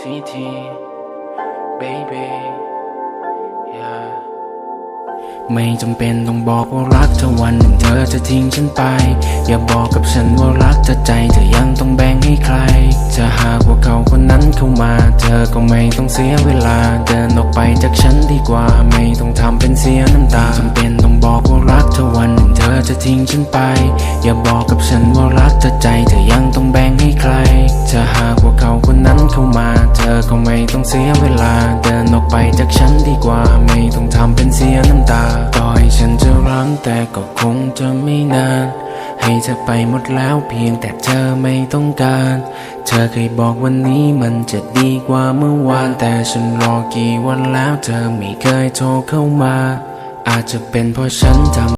ทีที baby yeah ไม่จำเป็นต้องบอกว่ารักเธอวันหนึ่งเธอจะทิ้งฉันไป อย่าบอกกับฉันว่ารักเธอใจเธอยังต้องแบ่งให้ใคร จะหากว่าเขาคนนั้นเข้ามา เธอก็ไม่ต้องเสียเวลา เดินออกไปจากฉันดีกว่า ไม่ต้องทำเป็นเสียน้ำตาจำเป็นต้องบอกว่ารักเธอวันหนึ่งเธอจะทิ้งฉันไป อย่าบอกกับฉันว่ารักเธอใจเธอยังต้องแบ่งให้ใคร จะหาก เข้ามา เธอก็ไม่ต้องเสียเวลา เดินออกไปจากฉันดีกว่า ไม่ต้องทำเป็นเสียน้ำตา ต่อให้ฉันจะรังแต่ก็คงจะไม่นาน ให้เธอไปหมดแล้วเพียงแต่เธอไม่ต้องการ เธอเคยบอกวันนี้มันจะดีกว่าเมื่อวาน แต่ฉันรอกี่วันแล้วเธอไม่เคยโทรเข้ามา อาจจะเป็นเพราะฉันทำ